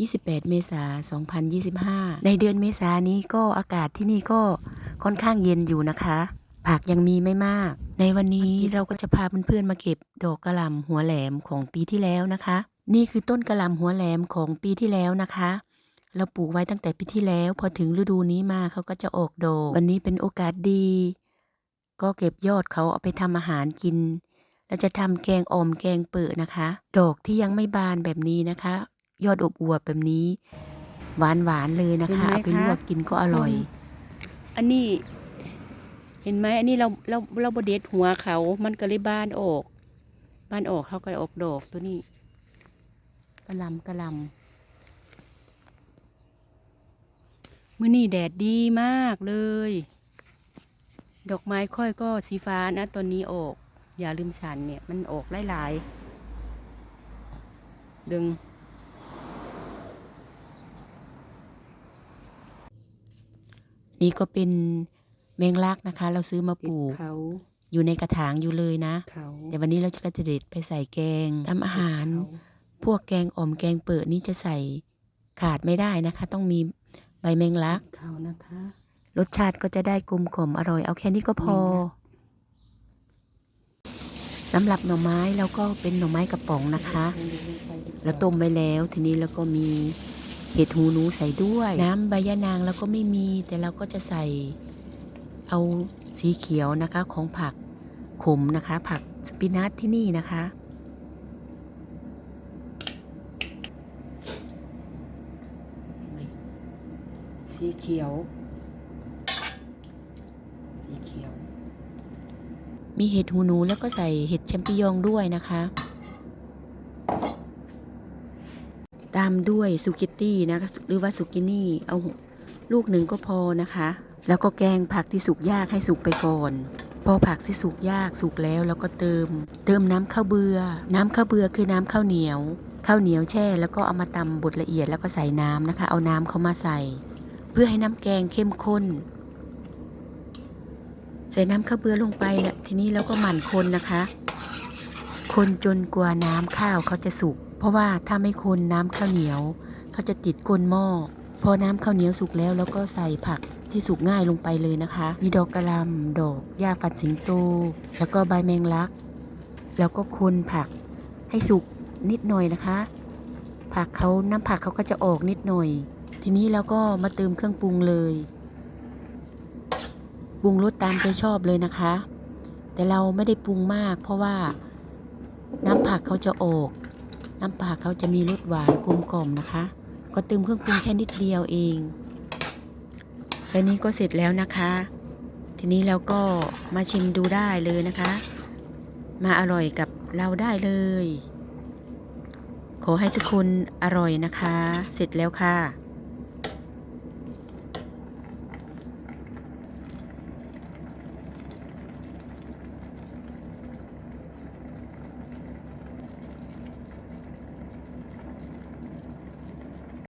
28 เมษายน 2025 ในเดือนเมษายนนี้ก็อากาศที่นี่ก็ค่อนข้างเย็นอยู่นะคะ ผักยังมีไม่มาก ในวันนี้เราก็จะพาเพื่อนๆมาเก็บดอกกระหล่ำหัวแหลมของปีที่แล้วนะคะ นี่คือต้นกระหล่ำหัวแหลมของปีที่แล้วนะคะ เราปลูกไว้ตั้งแต่ปีที่แล้ว พอถึงฤดูนี้มาเขาก็จะออกดอก วันนี้เป็นโอกาสดี ก็เก็บยอดเขาเอาไปทำอาหารกินเราจะทำแกงอ่อมแกงเปิดนะคะ ดอกที่ยังไม่บานแบบนี้นะคะ ยอดอบอวบแบบนี้ หวานหวานๆเลยนะคะเห็นไหมเอาไปลวกคะกินก็อร่อย อันนี้ เห็นไหมอันนี้เราเราเราบเด็ดหัวเขา มันก็เลยบานออกบานออกเขาก็ออกดอกตัวนี้กระหลำกระหลำมื้อนี้แดดดีมากเลย ดอกไม้ค่อยก็สีฟ้านะตอนนี้ออก อย่าลืมฉันเนี่ย มันออกหลายๆดึง นี่ก็เป็นแมงลักนะคะ เราซื้อมาปลูกเขาอยู่ในกระถางอยู่เลยนะเขาแต่วันนี้เราจะเด็ดไปใส่แกงทำอาหาร พวกแกงอ่อมแกงเปิดนี่จะใส่ขาดไม่ได้นะคะ ต้องมีใบแมงลักเขานะคะ รสชาติก็จะได้กลมกล่อมอร่อย เอาแค่นี้ก็พอแมงลักสำหรับหน่อไม้เราก็เป็นหน่อไม้กระป๋องนะคะเราต้มไว้แล้ว ทีนี้แล้วก็มี เห็ดหูหนูใส่ด้วย น้ำใบยะนางเราก็ไม่มี แต่เราก็จะใส่เอาสีเขียวนะคะของผักขมนะคะ ผักสปินัทที่นี่นะคะ สีเขียว สีเขียว มีเห็ดหูหนูแล้วก็ใส่เห็ดแชมปิญองด้วยนะคะ ตามด้วยสุกิตี้นะคะหรือว่าสุกินี่เอาลูกหนึ่งก็พอนะคะ แล้วก็แกงผักที่สุกยากให้สุกไปก่อน พอผักที่สุกยากสุกแล้วเราก็เติม เติมน้ำข้าวเบือน้ำข้าวเบือคือน้ำข้าวเหนียว ข้าวเหนียวแช่แล้วก็เอามาตำบดละเอียดแล้วก็ใส่น้ำนะคะ เอาน้ำเข้ามาใส่ เพื่อให้น้ำแกงเข้มข้นใส่น้ำข้าวเบือลงไปแล้วทีนี้เราก็หมั่นคนนะคะ คนจนกว่าน้ำข้าวเขาจะสุก เพราะว่าถ้าไม่คนน้ำข้าวเหนียวเขาจะติดก้นหม้อ พอน้ำข้าวเหนียวสุกแล้วเราก็ใส่ผักที่สุกง่ายลงไปเลยนะคะ มีดอกกระลำดอกหญ้าฟันสิงโต แล้วก็ใบแมงลัก แล้วก็คนผักให้สุกนิดหน่อยนะคะ ผักเขาน้ำผักเขาก็จะออกนิดหน่อย ทีนี้เราก็มาเติมเครื่องปรุงเลยปรุงรสตามใจชอบเลยนะคะ แต่เราไม่ได้ปรุงมาก เพราะว่าน้ำผักเขาจะออก น้ำปลาเขาจะมีรสหวานกลมกล่อมนะคะ ก็เติมเครื่องปรุงแค่นิดเดียวเองและนี้ก็เสร็จแล้วนะคะ ทีนี้เราก็มาชิมดูได้เลยนะคะ มาอร่อยกับเราได้เลย ขอให้ทุกคนอร่อยนะคะ เสร็จแล้วค่ะ